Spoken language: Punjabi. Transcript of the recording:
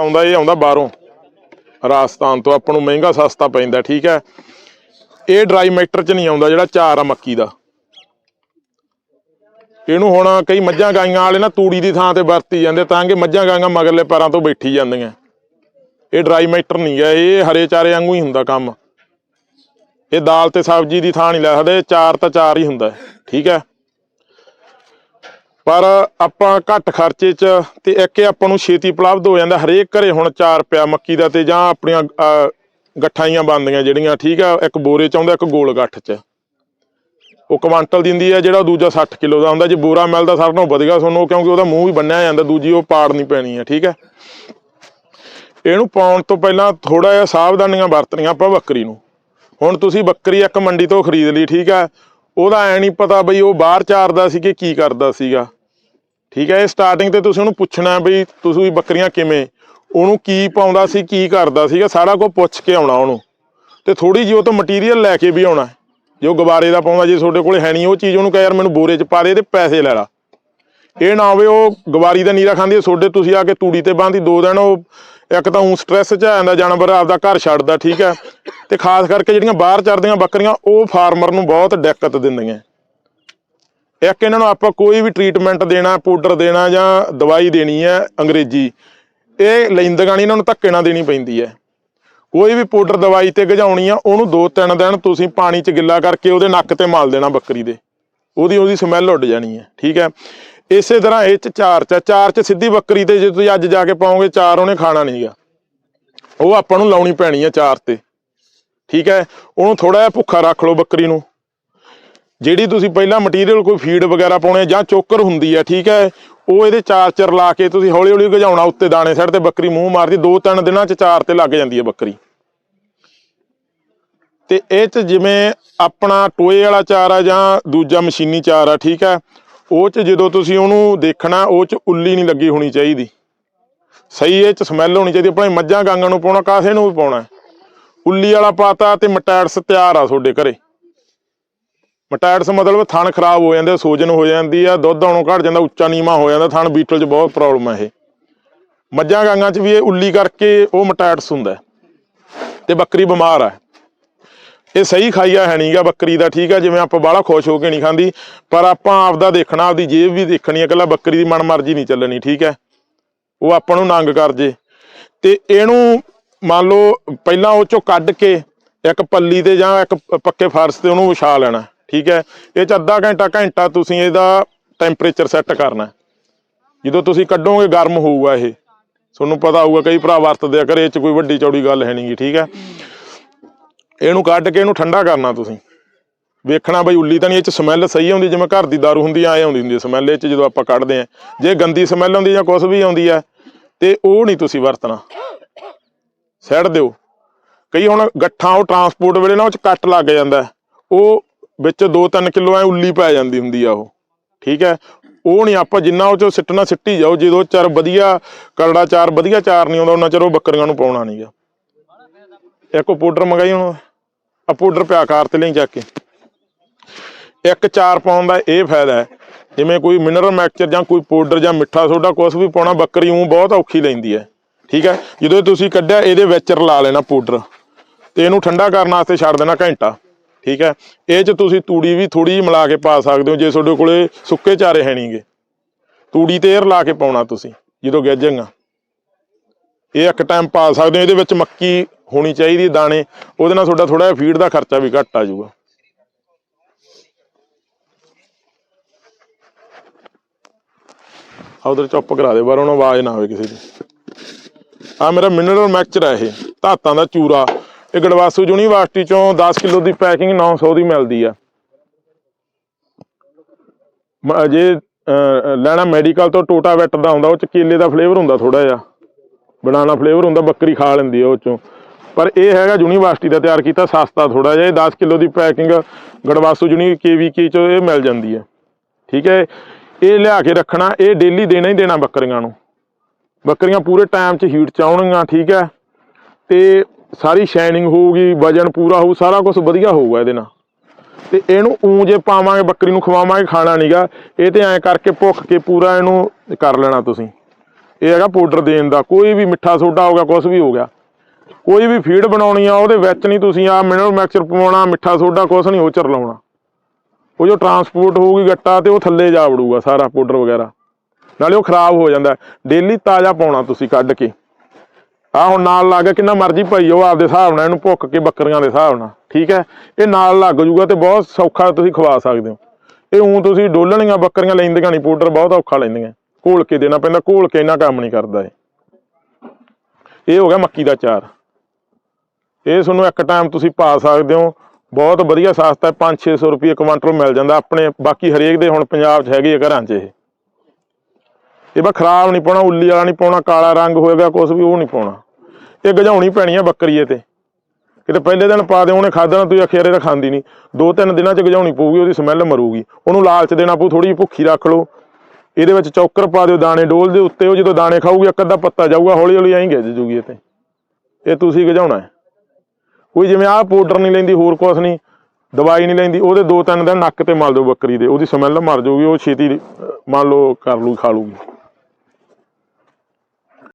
ਆਉਂਦਾ ਇਹ ਆਉਂਦਾ ਬਾਹਰੋਂ। ਰਾਜਸਥਾਨ ਤੋਂ ਆਪਾਂ ਨੂੰ ਮਹਿੰਗਾ ਸਸਤਾ ਪੈਂਦਾ, ਠੀਕ ਹੈ। ਇਹ ਡਰਾਈ ਮੈਟਰ ਚ ਨਹੀਂ ਆਉਂਦਾ ਜਿਹੜਾ ਚਾਰ ਆ ਮੱਕੀ ਦਾ। ਇਹਨੂੰ ਹੁਣ ਕਈ ਮੱਝਾਂ ਗਾਈਆਂ ਵਾਲੇ ਨਾ ਤੂੜੀ ਦੀ ਥਾਂ ਤੇ ਵਰਤੀ ਜਾਂਦੇ, ਤਾਂ ਕਿ ਮੱਝਾਂ ਗਾਈਆਂ ਮਗਰਲੇ ਪੈਰਾਂ ਤੋਂ ਬੈਠੀ ਜਾਂਦੀਆਂ। ਇਹ ਡਰਾਈ ਮੈਟਰ ਨਹੀਂ ਹੈ, ਇਹ ਹਰੇ ਚਾਰੇ ਵਾਂਗੂ ਹੀ ਹੁੰਦਾ ਕੰਮ। ਇਹ ਦਾਲ ਤੇ ਸਬਜ਼ੀ ਦੀ ਥਾਂ ਨਹੀਂ ਲੈ ਸਕਦੇ, ਚਾਰ ਤਾਂ ਚਾਰ ਹੀ ਹੁੰਦਾ, ਠੀਕ ਹੈ। ਪਰ ਆਪਾਂ ਘੱਟ ਖਰਚੇ 'ਚ ਤੇ ਇੱਕ ਇਹ ਆਪਾਂ ਨੂੰ ਛੇਤੀ ਉਪਲਬਧ ਹੋ ਜਾਂਦਾ ਹਰੇਕ ਘਰੇ ਹੁਣ ਚਾਰ ਪਿਆ ਮੱਕੀ ਦਾ ਤੇ ਜਾਂ ਆਪਣੀਆਂ ਅਹ, ਗੱਠਾਈਆਂ ਬਣਦੀਆਂ ਜਿਹੜੀਆਂ ਠੀਕ ਆ ਇੱਕ ਬੋਰੇ 'ਚ ਆਉਂਦਾ ਇੱਕ ਗੋਲ ਗੱਠ 'ਚ। ਉਹ ਕੁਆਂਟਲ ਦਿੰਦੀ ਹੁੰਦੀ ਹੈ ਜਿਹੜਾ ਦੂਜਾ 60 ਕਿਲੋ ਦਾ ਹੁੰਦਾ ਜੇ ਬੋਰਾ ਮਿਲਦਾ ਸਾਰਿਆਂ ਨੂੰ ਵਧੀਆ ਤੁਹਾਨੂੰ ਕਿਉਂਕਿ ਉਹਦਾ ਮੂੰਹ ਵੀ ਬੰਨਿਆ ਜਾਂਦਾ ਦੂਜੀ ਉਹ ਪਾੜ ਨਹੀਂ ਪੈਣੀ ਹੈ ਠੀਕ ਹੈ ਇਹਨੂੰ ਪਾਉਣ ਤੋਂ ਪਹਿਲਾਂ ਥੋੜਾ ਜਿਹਾ ਸਾਵਧਾਨੀਆਂ ਵਰਤਣੀਆਂ ਆਪਾਂ ਬੱਕਰੀ ਨੂੰ। ਹੁਣ ਤੁਸੀਂ ਬੱਕਰੀ ਇੱਕ ਮੰਡੀ ਤੋਂ ਖਰੀਦ ਲਈ ਠੀਕ ਹੈ ਉਹਦਾ ਐ ਨਹੀਂ ਪਤਾ ਬਈ ਉਹ ਬਾਹਰ ਚਾਰਦਾ ਸੀ ਕਿ ਕੀ ਕਰਦਾ ਸੀਗਾ। ਠੀਕ ਹੈ, ਇਹ ਸਟਾਰਟਿੰਗ ਤੇ ਤੁਸੀਂ ਉਹਨੂੰ ਪੁੱਛਣਾ ਵੀ ਤੁਸੀਂ ਬੱਕਰੀਆਂ ਕਿਵੇਂ? ਉਹਨੂੰ ਕੀ ਪਾਉਂਦਾ ਸੀ, ਕੀ ਕਰਦਾ ਸੀਗਾ, ਸਾਰਾ ਕੁਝ ਪੁੱਛ ਕੇ ਆਉਣਾ ਉਹਨੂੰ। ਤੇ ਥੋੜੀ ਜਿਹੀ ਉਹ ਤੋਂ ਮਟੀਰੀਅਲ ਲੈ ਕੇ ਵੀ ਆਉਣਾ ਜੋ ਗਵਾਰੇ ਦਾ ਪਾਉਂਦਾ, ਜੇ ਤੁਹਾਡੇ ਕੋਲ ਹੈ ਨਹੀਂ, ਉਹ ਚੀਜ਼ ਉਹਨੂੰ ਕਹੇ, ਯਾਰ ਮੈਨੂੰ ਬੋਰੇ 'ਚ ਪਾ ਦੇ ਤੇ ਪੈਸੇ ਲੈ ਲਾ। ਇਹ ਨਾ ਹੋਵੇ, ਉਹ ਗਵਾਰੀ ਦਾ ਨੀਰਾ ਖਾਂਦੀ ਹੈ, ਤੁਹਾਡੇ ਤੁਸੀਂ ਆ ਕੇ ਤੂੜੀ ਤੇ ਬਾਂਦੀ ਦੋ ਦਿਨ ਉਹ ਇੱਕ ਤਾਂ ਉਹ ਸਟ੍ਰੈਸ 'ਚ ਆ ਜਾਂਦਾ, ਜਾਨਵਰ ਆਪਦਾ ਘਰ ਛੱਡਦਾ, ਠੀਕ ਹੈ। ਤੇ ਖਾਸ ਕਰਕੇ ਜਿਹੜੀਆਂ ਬਾਹਰ ਚਰਦੀਆਂ ਬੱਕਰੀਆਂ, ਉਹ ਫਾਰਮਰ ਨੂੰ ਬਹੁਤ ਦਿੱਕਤ ਦਿੰਦੀਆਂ। ਇੱਕ ਇਹਨਾਂ ਨੂੰ ਆਪਾਂ ਕੋਈ ਵੀ ਟ੍ਰੀਟਮੈਂਟ ਦੇਣਾ ਪਾਊਡਰ ਦੇਣਾ ਜਾਂ ਦਵਾਈ ਦੇਣੀ ਹੈ ਅੰਗਰੇਜ਼ੀ, ਇਹ ਲੈਂਦੀਆਂ ਨਹੀਂ ਇਹਨਾਂ ਨੂੰ ਧੱਕੇ ਨਾਲ ਦੇਣੀ ਪੈਂਦੀ ਹੈ। ਕੋਈ ਵੀ ਪਾਊਡਰ ਦਵਾਈ ਤੇ ਗਜਾਉਣੀ ਆ, ਉਹਨੂੰ ਦੋ ਤਿੰਨ ਦਿਨ ਤੁਸੀਂ ਪਾਣੀ 'ਚ ਗਿੱਲਾ ਕਰਕੇ ਉਹਦੇ ਨੱਕ ਤੇ ਮਾਲ ਦੇਣਾ ਬੱਕਰੀ ਦੇ। ਉਹਦੀ ਉਹਦੀ ਸਮੈਲ ਉੱਡ ਜਾਣੀ ਹੈ, ਠੀਕ ਹੈ। ਇਸੇ ਤਰ੍ਹਾਂ ਇਹ ਚ ਚਾਰ ਚ ਚਾਰ ਚ ਸਿੱਧੀ ਬੱਕਰੀ ਤੇ ਜੇ ਤੁਸੀਂ ਅੱਜ ਜਾ ਕੇ ਪਾਓਗੇ, ਚਾਰ ਉਹਨੇ ਖਾਣਾ ਨਹੀਂਗਾ ਉਹ ਆਪਾਂ ਨੂੰ ਲਾਉਣੀ ਪੈਣੀ ਹੈ ਚਾਰ ਤੇ, ਠੀਕ ਹੈ। ਉਹਨੂੰ ਥੋੜਾ ਜਿਹਾ ਭੁੱਖਾ ਰੱਖ ਲਓ ਬੱਕਰੀ ਨੂੰ। ਜਿਹੜੀ ਤੁਸੀਂ ਪਹਿਲਾਂ ਮਟੀਰੀਅਲ ਕੋਈ ਫੀਡ ਵਗੈਰਾ ਪਾਉਣੇ ਜਾਂ ਚੋਕਰ ਹੁੰਦੀ ਹੈ ਠੀਕ ਹੈ, ਉਹ ਇਹਦੇ ਚਾਰ ਚਰ ਲਾ ਕੇ ਤੁਸੀਂ ਹੌਲੀ ਹੌਲੀ ਗਜਾਉਣਾ ਉੱਤੇ ਦਾਣੇ ਸਾਈਡ ਤੇ ਬੱਕਰੀ ਮੂੰਹ ਮਾਰਦੀ ਦੋ ਤਿੰਨ ਦਿਨਾਂ ਚ ਚਾਰ ਤੇ ਲੱਗ ਜਾਂਦੀ ਹੈ ਬੱਕਰੀ। ਤੇ ਇਹ ਚ ਜਿਵੇਂ ਆਪਣਾ ਟੋਏ ਵਾਲਾ ਚਾਰ ਆ ਜਾਂ ਦੂਜਾ ਮਸ਼ੀਨੀ ਚਾਰ ਆ, ਠੀਕ ਹੈ, ਉਹ ਚ ਜਦੋਂ ਤੁਸੀਂ ਉਹਨੂੰ ਦੇਖਣਾ, ਉਹ ਚ ਉੱਲੀ ਨਹੀਂ ਲੱਗੀ ਹੋਣੀ ਚਾਹੀਦੀ। ਸਹੀ ਇਹ ਚ ਸਮੈਲ ਹੋਣੀ ਚਾਹੀਦੀ ਆਪਣੇ ਮੱਝਾਂ ਗਾਂਗਾਂ ਨੂੰ ਪਾਉਣਾ, ਕਾਸੇ ਨੂੰ ਵੀ ਪਾਉਣਾ। ਉੱਲੀ ਵਾਲਾ ਪਾਤਾ ਤੇ ਮਟੈਟਸ ਤਿਆਰ ਆ ਤੁਹਾਡੇ ਘਰੇ। ਮਟੈਟਸ ਮਤਲਬ ਥਣ ਖਰਾਬ ਹੋ ਜਾਂਦੇ, ਸੋਜਨ ਹੋ ਜਾਂਦੀ ਆ, ਦੁੱਧ ਆਉਣੋਂ ਘਟ ਜਾਂਦਾ, ਉੱਚਾ ਨੀਵਾ ਹੋ ਜਾਂਦਾ, ਥਣ ਬੀਟਲ 'ਚ ਬਹੁਤ ਪ੍ਰੋਬਲਮ ਹੈ ਇਹ। ਮੱਝਾਂ ਗਾਂਗਾਂ 'ਚ ਵੀ ਇਹ ਉੱਲੀ ਕਰਕੇ ਉਹ ਮਟੈਟਸ ਹੁੰਦਾ। ਹੈ। ਤੇ ਬੱਕਰੀ ਬਿਮਾਰ ਆ। ਇਹ ਸਹੀ ਖਾਈਆ ਹੈ ਨਹੀਂਗਾ ਬੱਕਰੀ ਦਾ, ਠੀਕ ਆ, ਜਿਵੇਂ ਆਪਾਂ ਬਾਹਲਾ ਖੁਸ਼ ਹੋ ਕੇ ਨਹੀਂ ਖਾਂਦੀ, ਪਰ ਆਪਾਂ ਆਪਦਾ ਦੇਖਣਾ, ਆਪਦੀ ਜੇਬ ਵੀ ਦੇਖਣੀ ਹੈ ਇਕੱਲਾ ਬੱਕਰੀ ਦੀ ਮਨਮਰਜ਼ੀ ਨਹੀਂ ਚੱਲਣੀ, ਠੀਕ ਹੈ ਉਹ ਆਪਾਂ ਨੂੰ ਨੰਗ ਕਰ ਜੇ। ਤੇ ਇਹਨੂੰ ਮੰਨ ਲਓ ਪਹਿਲਾਂ ਉਹ ਚੋਂ ਕੱਢ ਕੇ ਇੱਕ ਪੱਲੀ ਤੇ ਜਾਂ ਇੱਕ ਪੱਕੇ ਫਰਸ਼ ਤੇ ਉਹਨੂੰ ਵਿਛਾ ਲੈਣਾ। ਠੀਕ ਹੈ? ਇਹ ਚ ਅੱਧਾ ਘੰਟਾ ਘੰਟਾ ਤੁਸੀਂ ਇਹਦਾ ਟੈਂਪਰੇਚਰ ਸੈੱਟ ਕਰਨਾ। ਜਦੋਂ ਤੁਸੀਂ ਕੱਢੋਗੇ, ਗਰਮ ਹੋਊਗਾ ਇਹ। ਤੁਹਾਨੂੰ ਪਤਾ ਹੋਊਗਾ, ਕਈ ਭਰਾ ਵਰਤਦੇ ਆ ਘਰੇ, ਇਹ ਚ ਕੋਈ ਵੱਡੀ ਚੌੜੀ ਗੱਲ ਹੈ ਨਹੀਂਗੀ, ਠੀਕ ਹੈ? ਇਹਨੂੰ ਕੱਢ ਕੇ ਇਹਨੂੰ ਠੰਡਾ ਕਰਨਾ ਤੁਸੀਂ। ਵੇਖਣਾ ਬਈ, ਉੱਲੀ ਤਾਂ ਨਹੀਂ, ਇਹ ਚ ਸਮੈਲ ਸਹੀ ਆਉਂਦੀ, ਜਿਵੇਂ ਘਰ ਦੀ ਦਾਰੂ ਹੁੰਦੀ ਆ, ਐ ਆਉਂਦੀ ਹੁੰਦੀ ਸਮੈਲ ਇਹ ਚ ਜਦੋਂ ਆਪਾਂ ਕੱਢਦੇ ਆ, ਜੇ ਗੰਦੀ ਸਮੈਲ ਆਉਂਦੀ ਜਾਂ ਕੁਝ ਵੀ ਆਉਂਦੀ ਆ, ਤੇ ਉਹ ਨਹੀਂ ਤੁਸੀਂ ਵਰਤਣਾ। ਸੈੱਟ ਦਿਓ। ਕਈ ਹੁਣ ਗੱਠਾਂ ਉਹ ਟਰਾਂਸਪੋਰਟ ਵੇਲੇ ਨਾ ਉਹ ਚ ਕੱਟ ਲੱਗ ਜਾਂਦਾ। ਉਹ ਵਿੱਚ 2-3 ਕਿਲੋ ਐ ਉੱਲੀ ਪੈ ਜਾਂਦੀ ਹੁੰਦੀ ਆ ਉਹ। ਠੀਕ ਹੈ ਉਹ ਨਹੀਂ ਆਪਾਂ ਜਿੰਨਾ ਉਹ ਚੋਂ ਸਿੱਟਣਾ ਸਿੱਟੀ ਜਾਓ, ਜਦੋਂ ਚਾਰ ਵਧੀਆ ਕਰੜਾ ਚਾਰ ਵਧੀਆ ਚਾਰ ਨਹੀਂ ਆਉਂਦਾ, ਉਹਨਾਂ ਚਿਰ ਉਹ ਬੱਕਰੀਆਂ ਨੂੰ ਪਾਉਣਾ ਨਹੀਂਗਾ ਇੱਕ ਉਹ ਪਾਊਡਰ ਮੰਗਾਈ ਹੁਣ। ਆ ਪਾਊਡਰ ਪਿਆ ਕਾਰ ਤੇ ਲਈ ਚੱਕ ਕੇ। ਇੱਕ ਚਾਰ ਪਾਉਣ ਦਾ ਇਹ ਫਾਇਦਾ ਹੈ ਜਿਵੇਂ ਕੋਈ ਮਿਨਰਲ ਮੈਕਚਰ ਜਾਂ ਕੋਈ ਪਾਊਡਰ ਜਾਂ ਮਿੱਠਾ ਸੋਡਾ ਕੁਝ ਵੀ ਪਾਉਣਾ, ਬੱਕਰੀ ਉਹ ਬਹੁਤ ਔਖੀ ਲੈਂਦੀ ਹੈ ਠੀਕ ਹੈ ਜਦੋਂ ਤੁਸੀਂ ਕੱਢਿਆ, ਇਹਦੇ ਵਿੱਚ ਰਲਾ ਲੈਣਾ ਪਾਊਡਰ ਤੇ ਇਹਨੂੰ ਠੰਡਾ ਕਰਨ ਵਾਸਤੇ ਛੱਡ ਦੇਣਾ ਘੰਟਾ। ਠੀਕ ਹੈ? ਇਹ ਚ ਤੁਸੀਂ ਤੂੜੀ ਵੀ ਥੋੜੀ ਜਿਹੀ ਮਿਲਾ ਕੇ ਪਾ ਸਕਦੇ ਹੋ, ਜੇ ਤੁਹਾਡੇ ਕੋਲੇ ਸੁੱਕੇ ਚਾਰੇ ਹੈ ਨਹੀਂਗੇ ਤੂੜੀ ਤੇ ਇਹ ਰਲਾ ਕੇ ਪਾਉਣਾ ਤੁਸੀਂ, ਜਦੋਂ ਗਿੱਜੇਗਾ। ਇਹ ਇੱਕ ਟਾਈਮ ਪਾ ਸਕਦੇ ਹੋ, ਇਹਦੇ ਵਿੱਚ ਮੱਕੀ ਹੋਣੀ ਚਾਹੀਦੀ ਦਾਣੇ। ਉਹਦੇ ਨਾਲ ਤੁਹਾਡਾ ਥੋੜਾ ਜਿਹਾ ਫੀਡ ਦਾ ਖਰਚਾ ਵੀ ਘੱਟ ਆ ਜਾਊਗਾ। ਆ ਉਧਰ ਚੁੱਪ ਕਰਾ ਦੇ ਬਾਹਰੋਂ ਉਹਨੂੰ ਆਵਾਜ਼ ਨਾ ਆਵੇ ਕਿਸੇ ਦੀ। ਆ ਮੇਰਾ ਮਿਨਰਲ ਮੈਕਚਰ ਹੈ ਇਹ, ਧਾਤਾਂ ਦਾ ਚੂਰਾ। ਇਹ ਗੜਵਾਸੂ ਯੂਨੀਵਰਸਿਟੀ ਚੋਂ 10 ਕਿਲੋ ਦੀ ਪੈਕਿੰਗ 900 ਦੀ ਮਿਲਦੀ ਆ। ਮ- ਜੇ ਲੈਣਾ ਮੈਡੀਕਲ ਤੋਂ ਟੋਟਾ ਵੈਟ ਦਾ ਹੁੰਦਾ, ਉਹ ਚ ਕੇਲੇ ਦਾ ਫਲੇਵਰ ਹੁੰਦਾ ਥੋੜਾ ਜਿਹਾ। ਬਨਾਨਾ ਫਲੇਵਰ ਹੁੰਦਾ, ਬੱਕਰੀ ਖਾ ਲੈਂਦੀ ਆ ਉਹ ਚੋਂ। ਪਰ ਇਹ ਹੈਗਾ ਯੂਨੀਵਰਸਿਟੀ ਦਾ ਤਿਆਰ ਕੀਤਾ, ਸਸਤਾ ਥੋੜਾ ਜਿਹਾ, ਇਹ 10 ਕਿਲੋ ਦੀ ਪੈਕਿੰਗ ਗੜਵਾਸੂ ਯੂਨੀ, ਕੇਵੀਕੇ ਚੋਂ ਇਹ ਮਿਲ ਜਾਂਦੀ ਹੈ ਠੀਕ ਹੈ, ਇਹ ਲਿਆ ਕੇ ਰੱਖਣਾ, ਇਹ ਡੇਲੀ ਦੇਣਾ ਹੀ ਦੇਣਾ ਬੱਕਰੀਆਂ ਨੂੰ। ਬੱਕਰੀਆਂ ਪੂਰੇ ਟਾਈਮ 'ਚ ਹੀਟ 'ਚ ਆਉਣਗੀਆਂ, ਠੀਕ ਹੈ। ਤੇ ਸਾਰੀ ਸ਼ਾਈਨਿੰਗ ਹੋਊਗੀ, ਵਜਨ ਪੂਰਾ ਹੋਊ, ਸਾਰਾ ਕੁਝ ਵਧੀਆ ਹੋਊਗਾ ਇਹਦੇ ਨਾਲ। ਤੇ ਇਹਨੂੰ ਊਂ ਜੇ ਪਾਵਾਂਗੇ, ਬੱਕਰੀ ਨੂੰ ਖਵਾਵਾਂਗੇ, ਖਾਣਾ ਨਹੀਂਗਾ ਇਹ ਤੇ ਐਂ ਕਰਕੇ ਭੁੱਖ ਕੇ ਪੂਰਾ ਇਹਨੂੰ ਕਰ ਲੈਣਾ ਤੁਸੀਂ। ਇਹ ਹੈਗਾ ਪਾਊਡਰ ਦੇਣ ਦਾ, ਕੋਈ ਵੀ ਮਿੱਠਾ ਸੋਡਾ ਹੋ ਗਿਆ ਕੁਝ ਵੀ ਹੋ ਗਿਆ। ਕੋਈ ਵੀ ਫੀਡ ਬਣਾਉਣੀ ਆ, ਉਹਦੇ ਵਿੱਚ ਨਹੀਂ ਤੁਸੀਂ ਆ ਮਿਨਰਲ ਮਿਕਸਚਰ ਪਵਾਉਣਾ, ਮਿੱਠਾ ਸੋਡਾ ਕੁਝ ਨਹੀਂ ਉਹ ਚ ਉਹ ਜੋ ਟਰਾਂਸਪੋਰਟ ਹੋਊਗੀ ਗੱਟਾ ਤੇ ਉਹ ਥੱਲੇ ਜਾ ਵੜੂਗਾ ਸਾਰਾ ਪਾਊਡਰ ਵਗੈਰਾ। ਨਾਲੇ ਉਹ ਖਰਾਬ ਹੋ ਜਾਂਦਾ। ਡੇਲੀ ਤਾਜ਼ਾ ਪਾਉਣਾ ਤੁਸੀਂ ਕੱਢ ਕੇ। ਆ ਹੁਣ ਨਾਲ ਲੱਗ ਗਿਆ ਕਿੰਨਾ ਮਰਜ਼ੀ ਭਾਈ ਉਹ ਆਪਦੇ ਹਿਸਾਬ ਨਾਲ, ਇਹਨੂੰ ਭੁੱਕ ਕੇ ਬੱਕਰੀਆਂ ਦੇ ਹਿਸਾਬ ਨਾਲ, ਠੀਕ ਹੈ? ਇਹ ਨਾਲ ਲੱਗ ਜੂਗਾ ਤੇ ਬਹੁਤ ਸੌਖਾ ਤੁਸੀਂ ਖਵਾ ਸਕਦੇ ਹੋ। ਇਹ ਉਂ ਤੁਸੀਂ ਡੋਲਣੀਆਂ ਬੱਕਰੀਆਂ ਲੈਂਦੀਆਂ ਨਹੀਂ ਪਾਊਡਰ ਬਹੁਤ ਔਖਾ ਲੈਂਦੀਆਂ। ਘੋਲ ਕੇ ਦੇਣਾ ਪੈਂਦਾ, ਘੋਲ ਕੇ ਇਹਨਾਂ ਕੰਮ ਨਹੀਂ ਕਰਦਾ ਇਹ। ਇਹ ਹੋ ਗਿਆ ਮੱਕੀ ਦਾ ਚਾਰ। ਇਹ ਤੁਹਾਨੂੰ ਇੱਕ ਟਾਈਮ ਤੁਸੀਂ ਪਾ ਸਕਦੇ ਹੋ। ਬਹੁਤ ਵਧੀਆ ਸਸਤਾ ਹੈ 5-600 ਰੁਪਏ ਕੁਇੰਟਲ ਮਿਲ ਜਾਂਦਾ ਆਪਣੇ, ਬਾਕੀ ਹਰੇਕ ਦੇ ਹੁਣ ਪੰਜਾਬ 'ਚ ਹੈਗੇ ਆ ਘਰਾਂ 'ਚ ਇਹ। ਇਹ ਬਾ ਖਰਾਬ ਨਹੀਂ ਪਾਉਣਾ, ਉੱਲੀ ਵਾਲਾ ਨਹੀਂ ਪਾਉਣਾ, ਕਾਲਾ ਰੰਗ ਹੋਏਗਾ ਕੁਝ ਵੀ ਉਹ ਨਹੀਂ ਪਾਉਣਾ। ਇਹ ਗਜਾਉਣੀ ਪੈਣੀ ਆ ਬੱਕਰੀ ਇਹ ਤੇ ਕਿਤੇ ਪਹਿਲੇ ਦਿਨ ਪਾ ਦੇ ਉਹਨੇ ਖਾਦਾ ਨਾ, ਤੁਸੀਂ ਅਖੇਰੇ ਤਾਂ ਖਾਂਦੀ ਨਹੀਂ। ਦੋ ਤਿੰਨ ਦਿਨਾਂ 'ਚ ਗਜਾਉਣੀ ਪਊਗੀ, ਉਹਦੀ ਸਮੈਲ ਮਰੂਗੀ। ਉਹਨੂੰ ਲਾਲਚ ਦੇਣਾ ਪਊ ਥੋੜੀ ਜਿਹੀ ਭੁੱਖੀ ਰੱਖ ਲਓ। ਇਹਦੇ ਵਿੱਚ ਚੌਕਰ ਪਾ ਦਿਓ, ਦਾਣੇ ਡੋਲ ਦੇ ਉੱਤੇ, ਉਹ ਜਦੋਂ ਦਾਣੇ ਖਾਊਗੀ, ਇੱਕ ਅੱਧਾ ਪੱਤਾ ਜਾਊਗਾ ਹੌਲੀ ਹੌਲੀ ਐਂ ਗਿੱਜ ਜੂਗੀ ਇਹ ਤੇ। ਇਹ ਤੁਸੀਂ ਗਜਾਉਣਾ ਹੈ। ਕੋਈ ਜਿਵੇਂ ਆਹ ਪਾਊਡਰ ਨਹੀਂ ਲੈਂਦੀ, ਹੋਰ ਕੁਛ ਨਹੀਂ, ਦਵਾਈ ਨਹੀਂ ਲੈਂਦੀ, ਉਹਦੇ ਦੋ ਤਿੰਨ ਦਿਨ ਨੱਕ ਤੇ ਮਲ ਦਿਓ ਬੱਕਰੀ ਦੇ, ਉਹਦੀ ਸਮੈਲ ਮਰ ਜਾਊਗੀ ਉਹ ਛੇਤੀ ਮੰਨ ਲਓ ਕਰ ਲੂ, ਖਾ ਲੂਗੀ।